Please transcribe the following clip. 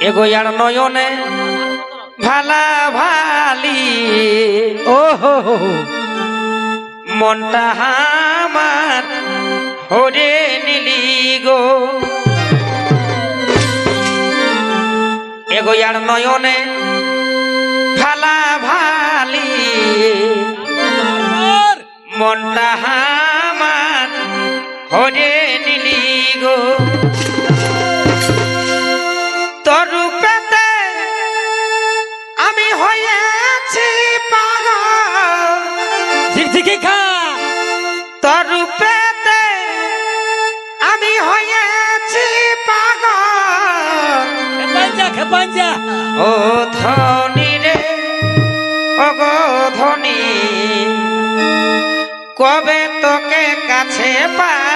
এগোয়ার নয়নে ভালা ভালি। ও হো। মনটা হামার হরে নিলি গো। এগোয়ার নয়নে ভালা ভালি। মনটা হামার হরে তোর আমি হয়েছি পাগল। খেপাঞ্জা ও ধনী রে ওগো ধনী কবে তোকে কাছে পা